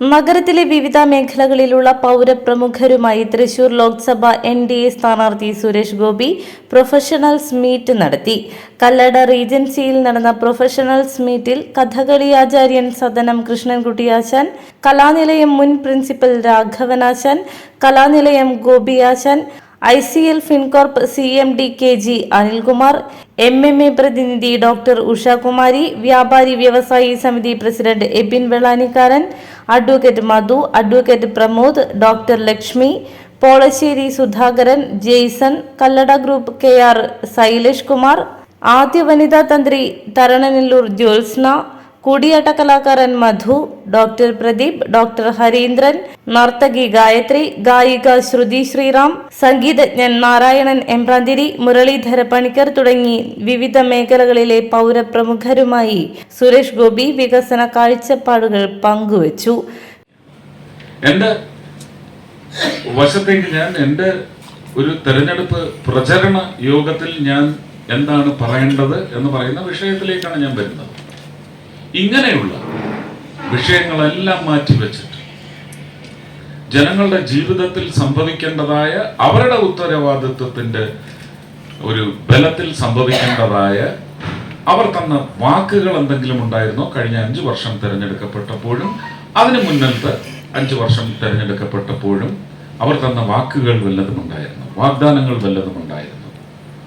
നഗരത്തിലെ വിവിധ മേഖലകളിലുള്ള പൗരപ്രമുഖരുമായി Thrissur Lok Sabha N D A സ്ഥാനാർത്ഥി സുരേഷ് ഗോപി പ്രൊഫഷണൽസ് മീറ്റ് നടത്തി. കല്ലട റീജൻസിയിൽ നടന്ന പ്രൊഫഷണൽസ് മീറ്റിൽ കഥകളി ആചാര്യൻ സദനം കൃഷ്ണൻകുട്ടിയാശാൻ കലാനിലയം മുൻ പ്രിൻസിപ്പൽ രാഘവനാശാൻ Kalanilayam ഗോപിയാശാൻ I C L Fincorp C M D K G Anilkumar M M A പ്രതിനിധി ഡോക്ടർ ഉഷാകുമാരി വ്യാപാരി വ്യവസായി സമിതി president Ebin Velanikkaran advocate Madhu advocate Pramod doctor Lakshmi Polassery Sudhakaran Jaison Kallada group K R Shailesh Kumar ആദ്യ വനിതാ തന്ത്രി തരണനെല്ലൂർ ജ്യോത്സ്ന കൂടിയാട്ട കലാകാരൻ Madhu doctor Pradeep doctor Harindran നർത്തകി ഗായത്രി ഗായിക ശ്രുതി ശ്രീറാം സംഗീതജ്ഞൻ നാരായണൻ എംബ്രാന്തിരി മുരളീധര പണിക്കർ തുടങ്ങി വിവിധ മേഖലകളിലെ പൗരപ്രമുഖരുമായി സുരേഷ് ഗോപി വികസന കാഴ്ചപ്പാടുകൾ പങ്കുവച്ചു. എന്റെ വശത്തേക്ക് ഞാൻ എന്റെ ഒരു തെരഞ്ഞെടുപ്പ് പ്രചരണ യോഗത്തിൽ ഞാൻ എന്താണ് പറയേണ്ടത് എന്ന് പറയുന്ന വിഷയത്തിലേക്കാണ് ഞാൻ വരുന്നത്. ഇങ്ങനെയുള്ള വിഷയങ്ങളെല്ലാം മാറ്റിവെച്ചിട്ട് ജനങ്ങളുടെ ജീവിതത്തിൽ സംഭവിക്കേണ്ടതായ അവരുടെ ഉത്തരവാദിത്വത്തിന്റെ ഒരു ബലത്തിൽ സംഭവിക്കേണ്ടതായ അവർ തന്ന വാക്കുകൾ എന്തെങ്കിലും ഉണ്ടായിരുന്നോ? കഴിഞ്ഞ അഞ്ചു വർഷം തിരഞ്ഞെടുക്കപ്പെട്ടപ്പോഴും അതിനു മുന്നത്തെ അഞ്ചു വർഷം തിരഞ്ഞെടുക്കപ്പെട്ടപ്പോഴും അവർ തന്ന വാക്കുകൾ വല്ലതും ഉണ്ടായിരുന്നു? വാഗ്ദാനങ്ങൾ വല്ലതും ഉണ്ടായിരുന്നു?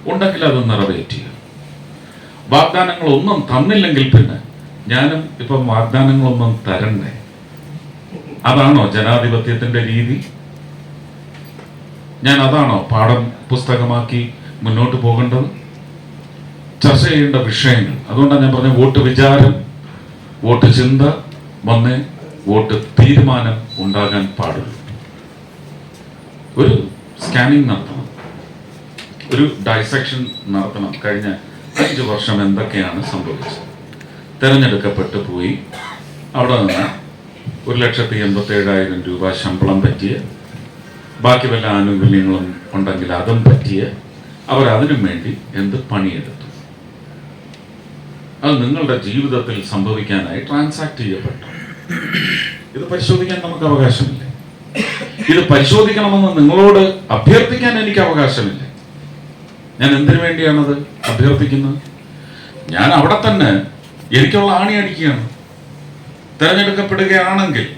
ഉണ്ടെങ്കിൽ അത് നിറവേറ്റുക. വാഗ്ദാനങ്ങൾ ഒന്നും തന്നില്ലെങ്കിൽ പിന്നെ ഞാനും ഇപ്പം വാഗ്ദാനങ്ങളൊന്നും തരണ്ടേ? അതാണോ ജനാധിപത്യത്തിന്റെ രീതി? ഞാൻ അതാണോ പാഠം പുസ്തകമാക്കി മുന്നോട്ട് പോകേണ്ടത്? ചർച്ച ചെയ്യേണ്ട വിഷയങ്ങൾ. അതുകൊണ്ടാണ് ഞാൻ പറഞ്ഞ വോട്ട് വിചാരം വോട്ട് ചിന്ത വന്ന് വോട്ട് തീരുമാനം ഉണ്ടാകാൻ പാടുള്ളൂ. ഒരു സ്കാനിങ് നടത്തണം. ഒരു ഡൈസെക്ഷൻ നടത്തണം. കഴിഞ്ഞ അഞ്ച് വർഷം എന്തൊക്കെയാണ് സംഭവിച്ചത്? തിരഞ്ഞെടുക്കപ്പെട്ടു പോയി. അവിടെ നിന്ന് ഒരു ലക്ഷത്തി എൺപത്തി ഏഴായിരം രൂപ ശമ്പളം പറ്റിയ ബാക്കി വല്ല ആനുകൂല്യങ്ങളും ഉണ്ടെങ്കിൽ അതും പറ്റിയ അവർ അതിനും വേണ്ടി എന്ത് പണിയെടുത്തു? അത് നിങ്ങളുടെ ജീവിതത്തിൽ സംഭവിക്കാനായി ട്രാൻസാക്ട് ചെയ്യപ്പെട്ടു. ഇത് പരിശോധിക്കാൻ നമുക്ക് അവകാശമില്ല. ഇത് പരിശോധിക്കണമെന്ന് നിങ്ങളോട് അഭ്യർത്ഥിക്കാൻ എനിക്ക് അവകാശമില്ല. ഞാൻ എന്തിനു വേണ്ടിയാണത് അഭ്യർത്ഥിക്കുന്നത്? ഞാൻ അവിടെ തന്നെ എനിക്കുള്ള ആണി അടിക്കുകയാണ്. തെരഞ്ഞെടുക്കപ്പെടുകയാണെങ്കിൽ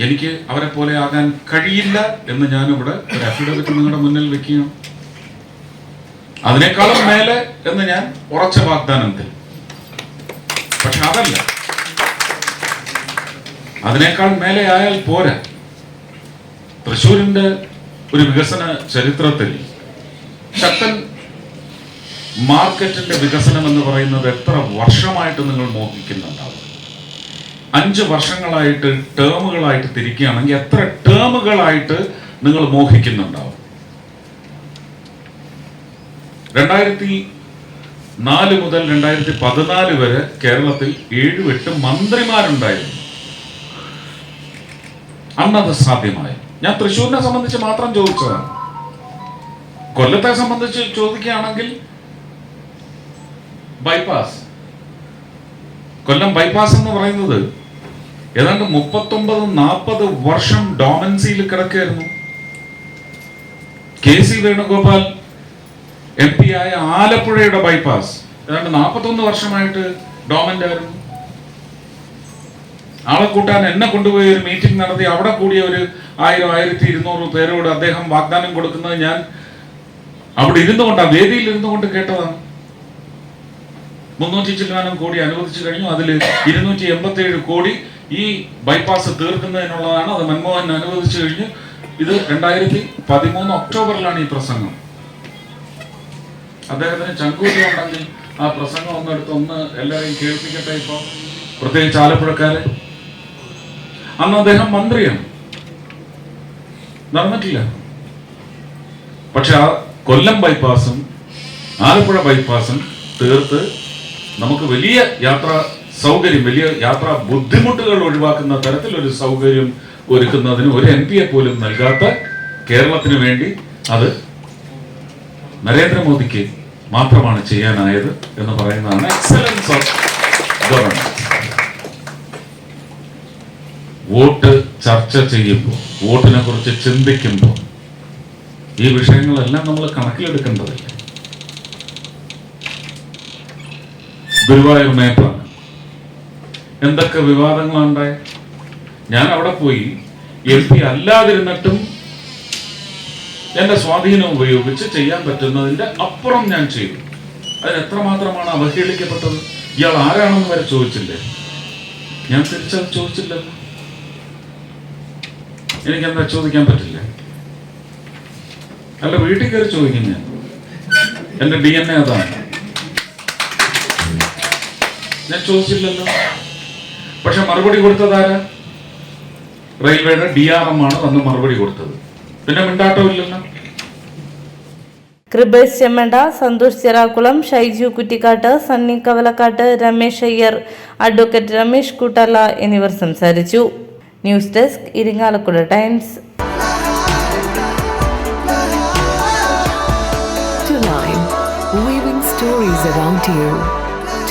എനിക്ക് അവരെ പോലെ ആകാൻ കഴിയില്ല എന്ന് ഞാനിവിടെ ഒരു അഫിഡവിറ്റ് നിങ്ങളുടെ മുന്നിൽ വെക്കുകയാണ്. അതിനേക്കാളും മേലെ എന്ന് ഞാൻ ഉറച്ച വാഗ്ദാനം തരും. പക്ഷെ അതല്ല. അതിനേക്കാൾ മേലെ ആയാൽ പോരാ. തൃശ്ശൂരിന്റെ ഒരു വികസന ചരിത്രത്തിൽ ശക്തൻ മാർക്കറ്റിന്റെ വികസനം എന്ന് പറയുന്നത് എത്ര വർഷമായിട്ട് നിങ്ങൾ മോഹിക്കുന്നുണ്ടാവും അഞ്ച് വർഷങ്ങളായിട്ട് ടേമുകളായിട്ട് തിരിക്കുകയാണെങ്കിൽ എത്ര ടേമുകളായിട്ട് നിങ്ങൾ മോഹിക്കുന്നുണ്ടാവും? രണ്ടായിരത്തി നാല് മുതൽ രണ്ടായിരത്തി പതിനാല് വരെ കേരളത്തിൽ ഏഴു എട്ട് മന്ത്രിമാരുണ്ടായിരുന്നു. അന്നത് സാധ്യമായി. ഞാൻ തൃശ്ശൂരിനെ സംബന്ധിച്ച് മാത്രം ചോദിച്ചതാണ്. കൊല്ലത്തെ സംബന്ധിച്ച് ചോദിക്കുകയാണെങ്കിൽ ബൈപ്പാസ് കൊല്ലം ബൈപ്പാസ് എന്ന് പറയുന്നത് ഏതാണ്ട് മുപ്പത്തൊമ്പത് നാൽപ്പത് വർഷം ഡോമൻസിയിൽ കിടക്കുകയായിരുന്നു. K C Venugopal M P ആയ ആലപ്പുഴയുടെ ബൈപ്പാസ് ഏതാണ്ട് നാൽപ്പത്തൊന്ന് വർഷമായിട്ട് ഡോമന്റ് ആയിരുന്നു ആളെ കൂട്ടാൻ എന്നെ കൊണ്ടുപോയി ഒരു മീറ്റിംഗ് നടത്തി. അവിടെ കൂടിയ ഒരു ആയിരം ആയിരത്തി ഇരുന്നൂറ് പേരോട് അദ്ദേഹം വാഗ്ദാനം കൊടുക്കുന്നത് ഞാൻ അവിടെ ഇരുന്നു കൊണ്ട് വേദിയിൽ ഇരുന്നു കൊണ്ട് കേട്ടതാണ്. മുന്നൂറ്റി ചില്ലാനം കോടി അനുവദിച്ചു കഴിഞ്ഞു. അതിൽ ഇരുന്നൂറ്റി എൺപത്തി ഏഴ് കോടി ഈ ബൈപ്പാസ് തീർക്കുന്നതിനുള്ളതാണ്. അത് മൻമോഹൻ അനുവദിച്ചു കഴിഞ്ഞു. ഇത് രണ്ടായിരത്തി പതിമൂന്ന് ഒക്ടോബറിലാണ് ഈ പ്രസംഗം. അദ്ദേഹത്തിന് ചങ്കൂരി ഉണ്ടെങ്കിൽ ആ പ്രസംഗം ഒന്നെടുത്ത് ഒന്ന് എല്ലാവരെയും കേൾപ്പിക്കട്ടെ ഇപ്പൊ. പ്രത്യേകിച്ച് ആലപ്പുഴക്കാരെ. അന്ന് അദ്ദേഹം മന്ത്രിയാണ്. നടന്നിട്ടില്ല. പക്ഷെ ആ കൊല്ലം ബൈപ്പാസും ആലപ്പുഴ ബൈപ്പാസും തീർത്ത് നമുക്ക് വലിയ യാത്ര സൗകര്യം വലിയ യാത്രാ ബുദ്ധിമുട്ടുകൾ ഒഴിവാക്കുന്ന തരത്തിൽ ഒരു സൗകര്യം ഒരുക്കുന്നതിന് ഒരു എം പിയെ പോലും നൽകാത്ത കേരളത്തിന് വേണ്ടി അത് നരേന്ദ്രമോദിക്ക് മാത്രമാണ് ചെയ്യാനായത് എന്ന് പറയുന്നതാണ് എക്സലൻസ് ഓഫ് ഗവർണൻസ് വോട്ട് ചർച്ച ചെയ്യുമ്പോൾ വോട്ടിനെ കുറിച്ച് ചിന്തിക്കുമ്പോൾ ഈ വിഷയങ്ങളെല്ലാം നമ്മൾ കണക്കിലെടുക്കേണ്ടതല്ലേ. ഗുരുവായൂർ മേപ്പാണ് എന്തൊക്കെ വിവാദങ്ങളുണ്ടായി ഞാൻ അവിടെ പോയി എം പി അല്ലാതിരുന്നിട്ടും എന്റെ സ്വാധീനം ഉപയോഗിച്ച് ചെയ്യാൻ പറ്റുന്നതിന്റെ അപ്പുറം ഞാൻ ചെയ്തു. അതിന് എത്രമാത്രമാണ് അവഹേളിക്കപ്പെട്ടത്? ഇയാൾ ആരാണെന്ന് വരെ ചോദിച്ചില്ലേ? ഞാൻ തിരിച്ചത് ചോദിച്ചില്ലല്ലോ. എനിക്കെന്താ ചോദിക്കാൻ പറ്റില്ല? അല്ല വീട്ടിൽ കയറി ചോദിക്കും ഞാൻ. എന്റെ ഡി എൻ എ അതാണ്. ഞാൻ ചോദിച്ചില്ലല്ലോ. പക്ഷെ മറുപടി കൊടുത്തതാരാ റെയിൽവേയുടെ ഡി ആർ എം ആണ് അന്ന് മറുപടി കൊടുത്തത്. പിന്നെ മിണ്ടാട്ടമില്ലല്ലോ കൃപേഷ് ചെമ്മണ്ട സന്തോഷ് ചിറാക്കുളം ഷൈജു കുറ്റിക്കാട്ട് സണ്ണി കവലക്കാട്ട് രമേശ് അയ്യർ അഡ്വക്കേറ്റ് രമേഷ് കൂട്ടല എന്നിവർ സംസാരിച്ചു. News desk Irinjalakuda times. Stories around you.